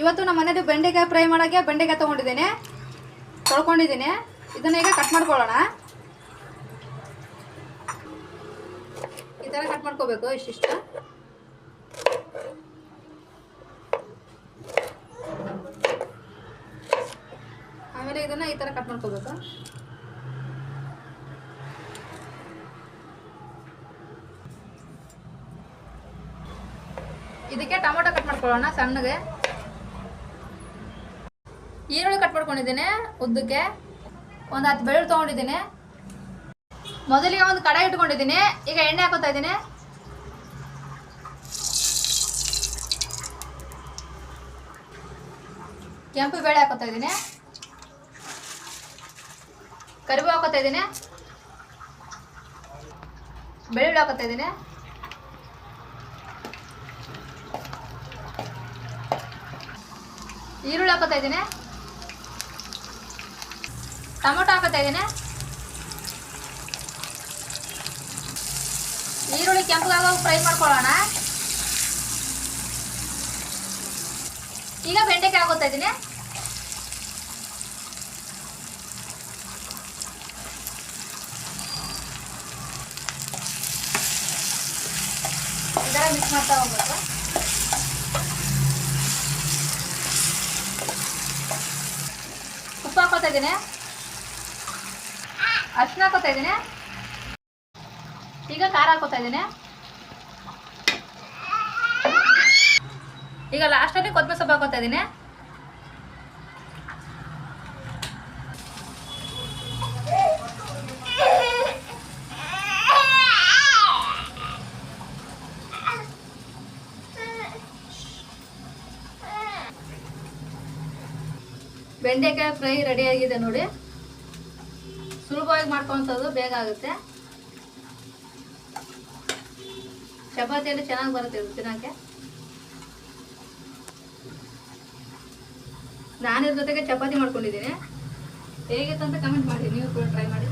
ಇವತ್ತು ನಮ್ಮ ಮನೇದು ಬೆಂಡೆಕಾಯಿ ಫ್ರೈ ಮಾಡೋಕ್ಕೆ ಬೆಂಡೆಕಾಯಿ ತೊಗೊಂಡಿದ್ದೀನಿ. ತೊಳ್ಕೊಂಡಿದ್ದೀನಿ. ಇದನ್ನ ಈಗ ಕಟ್ ಮಾಡ್ಕೊಳ್ಳೋಣ. ಈ ಥರ ಕಟ್ ಮಾಡ್ಕೋಬೇಕು ಇಷ್ಟಿಷ್ಟು. ಆಮೇಲೆ ಇದನ್ನು ಈ ಥರ ಕಟ್ ಮಾಡ್ಕೋಬೇಕು. ಇದಕ್ಕೆ ಟೊಮೊಟೊ ಕಟ್ ಮಾಡ್ಕೊಳ್ಳೋಣ ಸಣ್ಣಗೆ. ಈರುಳ್ಳಿ ಕಟ್ ಮಾಡ್ಕೊಂಡಿದ್ದೀನಿ, ಉದ್ದಕ್ಕೆ. ಒಂದು ಹತ್ತು ಬೆಳ್ಳುಳ್ಳಿ ತೊಗೊಂಡಿದ್ದೀನಿ. ಮೊದಲಿಗೆ ಒಂದು ಕಡಾಯಿ ಇಟ್ಕೊಂಡಿದ್ದೀನಿ, ಈಗ ಎಣ್ಣೆ ಹಾಕೋತಾ ಇದ್ದೀನಿ. ಕೆಂಪು ಬೇಳೆ ಹಾಕೋತಾ ಇದ್ದೀನಿ. ಕರಿಬೇವು ಹಾಕೋತಾ ಇದ್ದೀನಿ. ಬೆಳ್ಳುಳ್ಳಿ ಹಾಕೋತಾ ಇದ್ದೀನಿ. ಈರುಳ್ಳಿ ಹಾಕೋತಾ ಇದ್ದೀನಿ. ಟೊಮೊಟೊ ಹಾಕೋತಾ ಇದ್ದೀನಿ. ಈರುಳ್ಳಿ ಕೆಂಪಗಾಗ ಫ್ರೈ ಮಾಡ್ಕೊಳ್ಳೋಣ. ಈಗ ಬೆಂಡೆಕಾಯಿ ಹಾಕೋತಾ ಇದ್ದೀನಿ. ಇದರ ಮಿಕ್ಸ್ ಮಾಡ್ತಾ ಹೋಗ್ಬೇಕು. ಉಪ್ಪು ಹಾಕೋತಾ ಇದ್ದೀನಿ. ಅರ್ಶಿನ ಹಾಕೋತಾ ಇದ್ದೀನಿ. ಈಗ ಖಾರ ಹಾಕೋತಾ ಇದ್ದೀನಿ. ಈಗ ಲಾಸ್ಟಲ್ಲಿ ಕೊತ್ತಂಬರಿ ಸೊಪ್ಪು ಹಾಕೋತಾ ಇದ್ದೀನಿ. ಬೆಂಡೆಕಾಯಿ ಫ್ರೈ ರೆಡಿ ಆಗಿದೆ ನೋಡಿ. ಸುಲಭವಾಗಿ ಮಾಡ್ಕೊಳಂಥದ್ದು ಬೇಗ ಆಗುತ್ತೆ. ಚಪಾತಿಯಲ್ಲಿ ಚೆನ್ನಾಗಿ ಬರುತ್ತೆ ಇದು ತಿನ್ನೋಕ್ಕೆ. ನಾನಿದ್ರ ಜೊತೆಗೆ ಚಪಾತಿ ಮಾಡ್ಕೊಂಡಿದ್ದೀನಿ. ಹೇಗಿತ್ತು ಅಂತ ಕಮೆಂಟ್ ಮಾಡಿ, ನೀವು ಕೂಡ ಟ್ರೈ ಮಾಡಿ.